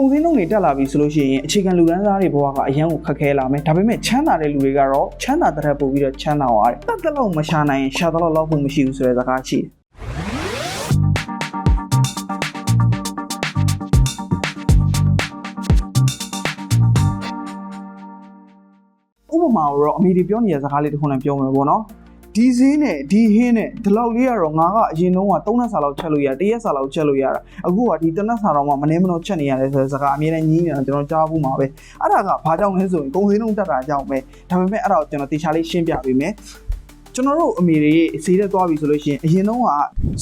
ကုန်စည်နှုန်းတွေတက်လာပြီဆိုလို့ရှိရင်အခြေခံလူတန်းစားတွေဘဝကအရန်ကိုခက်ခဲလာမယ်ဒါပေမဲ့ချမ်းသာတဲ့လူတွေကတော့ချမ်းသာတဲ့ပို့ပြီးတော့ချမ်းသာသွားတယ်တတ်တဲ့လောက်မရှာနိုင်ရင်ရှာတဲ့လောက်လောက်ဖို့မရှိဘူးဆိုတဲ့စကားရှိတယ်ဥပမာတော့အမေဒီပြောနေတဲ့စကားလေးတစ်ခုနဲ့ပြောမယ်ပေါ့နော် ဒီဈေးနဲ့ဒီဟင်းနဲ့ဒီလောက်လေးကတော့ငါကအရင်တုန်းက3နှစ်စာလောက်ချက်လို့ရတရက်စာလောက်ချက်လို့ရတာအခုကဒီတစ်နှစ်စာတော့မှမနေမလို့ချက်နေရတယ်ဆိုတဲ့စကားအမြဲတမ်းညီးနေတာကျွန်တော်ကြားဘူးမှာပဲအဲ့ဒါကဘာကြောင့်လဲဆိုရင်ကုန်စည်နှုန်းတက်တာကြောင့်ပဲဒါပေမဲ့အဲ့ဒါကိုကျွန်တော်တေချာလေးရှင်းပြပေးမယ်ကျွန်တော်တို့အမေတွေဈေးတက်သွားပြီဆိုလို့ရှိရင်အရင်တုန်းက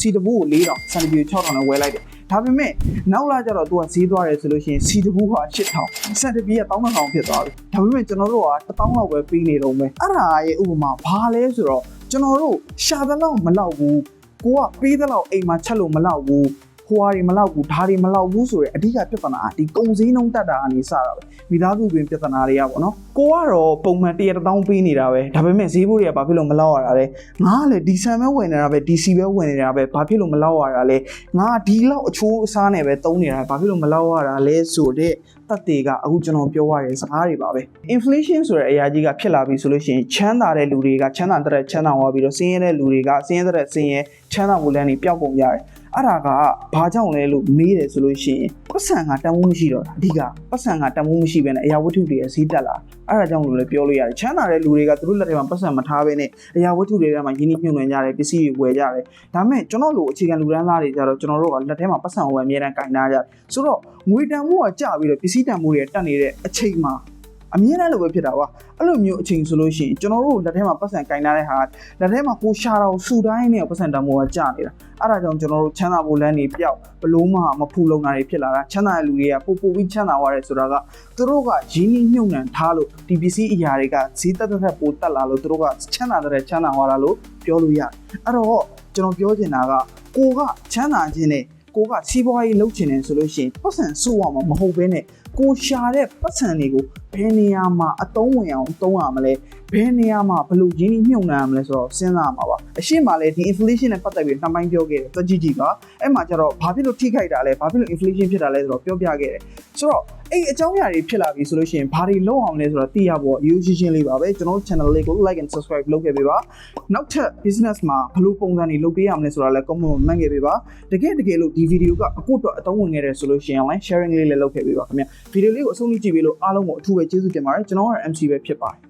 စီတဘူကို4000စံတပီကို6000နဲ့ဝယ်လိုက်တယ်ဒါပေမဲ့နောက်လာကျတော့သူကဈေးသွားတယ်ဆိုလို့ရှိရင်စီတဘူက8000စံတပီက10000ဖြစ်သွားပြီဒါပေမဲ့ကျွန်တော်တို့က1000လောက်ပဲပေးနေတော့မယ်အဲ့ဒါရဲ့ဥပမာဘာလဲဆိုတော့ ကျွန်တော်တို့ရှာတဲ့လောက်မလောက်ဘူးကိုကပေးတဲ့လောက်အိမ်မှာချက်လို့မလောက်ဘူး ဟိုဟာတွေမလောက်ဘူးဒါတွေမလောက်ဘူးဆိုရယ်အဓိကပြဿနာကဒီကုံစည်းနှုံးတက်တာကနေစတာပဲမိသားစုတွင်ပြဿနာတွေကပေါ့နော်ကိုကတော့ပုံမှန်တရတောင်းပေးနေတာပဲဒါပေမဲ့ဈေးဘိုးတွေကဘာဖြစ်လို့မလောက်ရတာလဲငါကလည်းဒီဆန်ပဲဝင်နေတာပဲ DC ပဲဝင်နေတာပဲဘာဖြစ်လို့မလောက်ရတာလဲငါကဒီလောက်အချိုးအစားနဲ့ပဲတုံးနေတာဘာဖြစ်လို့မလောက်ရတာလဲဆိုတဲ့တက်တွေကအခုကျွန်တော်ပြောရတဲ့စကားတွေပါပဲ inflation ဆိုတဲ့အရာကြီးကဖြစ်လာပြီဆိုလို့ရှိရင်ချမ်းသာတဲ့လူတွေကချမ်းသာတဲ့ချမ်းသာသွားပြီးတော့ဆင်းရဲတဲ့လူတွေကဆင်းရဲတဲ့ဆင်းရဲချမ်းသာမှုလမ်းတွေပျောက်ကုန်ကြတယ် အဲ့ဒါကဘာကြောင့်လဲလို့မေးတယ်ဆိုလို့ရှိရင်ပတ်စံကတန်ဖိုးမရှိတော့တာအဓိကပတ်စံကတန်ဖိုးမရှိဘဲနဲ့အရာဝတ္ထုတွေအစည်းတက်လာအဲ့ဒါကြောင့်လို့လည်းပြောလို့ရတယ်ချမ်းသာတဲ့လူတွေကသူတို့လက်ထဲမှာပတ်စံမထားဘဲနဲ့အရာဝတ္ထုတွေထဲမှာယင်းနှိမ့်ညွှန်နေကြတယ်ပစ္စည်းတွေဝယ်ကြတယ်ဒါပေမဲ့ကျွန်တော်လိုအခြေခံလူတန်းသားတွေကြတော့ကျွန်တော်တို့ကလက်ထဲမှာပတ်စံဝယ်အမြဲတမ်းကင်ထားကြတယ်ဆိုတော့ငွေတန်ဖိုးကကျပြီးတော့ပစ္စည်းတန်ဖိုးတွေတက်နေတဲ့အချိန်မှာ အမြဲတမ်းလိုပဲဖြစ်တာကွာအဲ့လိုမျိုးအချိန်ဆိုလို့ရှိရင်ကျွန်တော်တို့လက်ထဲမှာပတ်စံကင်ထားတဲ့ဟာလက်ထဲမှာကိုရှာတာကိုစူတိုင်းနဲ့ပတ်စံတန်ဖိုးကကျနေတာအဲ့ဒါကြောင့်ကျွန်တော်တို့ချမ်းသာဖို့လမ်းတွေပျောက်ဘလို့မှမဖူလုံတာတွေဖြစ်လာတာချမ်းသာတဲ့လူတွေကပို့ပို့ပြီးချမ်းသာသွားတယ်ဆိုတာကသူတို့ကရင်းနှီးမြှုပ်နှံထားလို့ဒီပစ္စည်းအရာတွေကဈေးတက်တက်ပိုတက်လာလို့သူတို့ကချမ်းသာတဲ့ချမ်းသာသွားတာလို့ပြောလို့ရတယ်အဲ့တော့ကျွန်တော်ပြောချင်တာကကိုကချမ်းသာခြင်းနဲ့ကိုကစီးပွားရေးလုပ်ချင်တယ်ဆိုလို့ရှိရင်ပတ်စံစုအောင်မဟုတ်ဘဲနဲ့ကိုရှာတဲ့ပတ်စံတွေကို ဘယ်နေရာမှာအသုံးဝင်အောင်သုံးရမလဲဘယ်နေရာမှာဘယ်လိုရင်းနှီးမြှုပ်နှံရမလဲဆိုတော့စဉ်းစားရမှာပါအရှိမလဲဒီ inflation နဲ့ပတ်သက်ပြီးနှစ်ပိုင်းပြောခဲ့တယ်တွက်ကြည့်ကြည့်ပါအဲ့မှာကျတော့ဘာဖြစ်လို့ထိခိုက်တာလဲဘာဖြစ်လို့ inflation ဖြစ်တာလဲဆိုတော့ပြောပြခဲ့တယ်ဆိုတော့အဲ့အကြောင်းအရာတွေဖြစ်လာပြီဆိုလို့ရှိရင်ဘာတွေလုပ်အောင်လဲဆိုတော့သိရဖို့ရိုးရှင်းရှင်းလေးပါပဲကျွန်တော်တို့ channel လေးကို like and subscribe လုပ်ခဲ့ပေးပါနောက်ထပ် business မှာဘယ်လိုပုံစံတွေလုပ်ပေးရမလဲဆိုတာလည်း comment မှတ်ခဲ့ပေးပါတကယ်တကယ်လို့ဒီ video ကအကုတ်တော့အသုံးဝင်ခဲ့တယ်ဆိုလို့ရှိရင်လည်း sharing လေးလည်းလုပ်ခဲ့ပေးပါခင်ဗျ video လေးကိုအဆုံးထိကြည့်ပေးလို့အားလုံးကိုအထူးပဲကျေးဇူးတင်ပါတယ်ကျွန်တော်ကတော့ MC ပဲဖြစ်ပါတယ်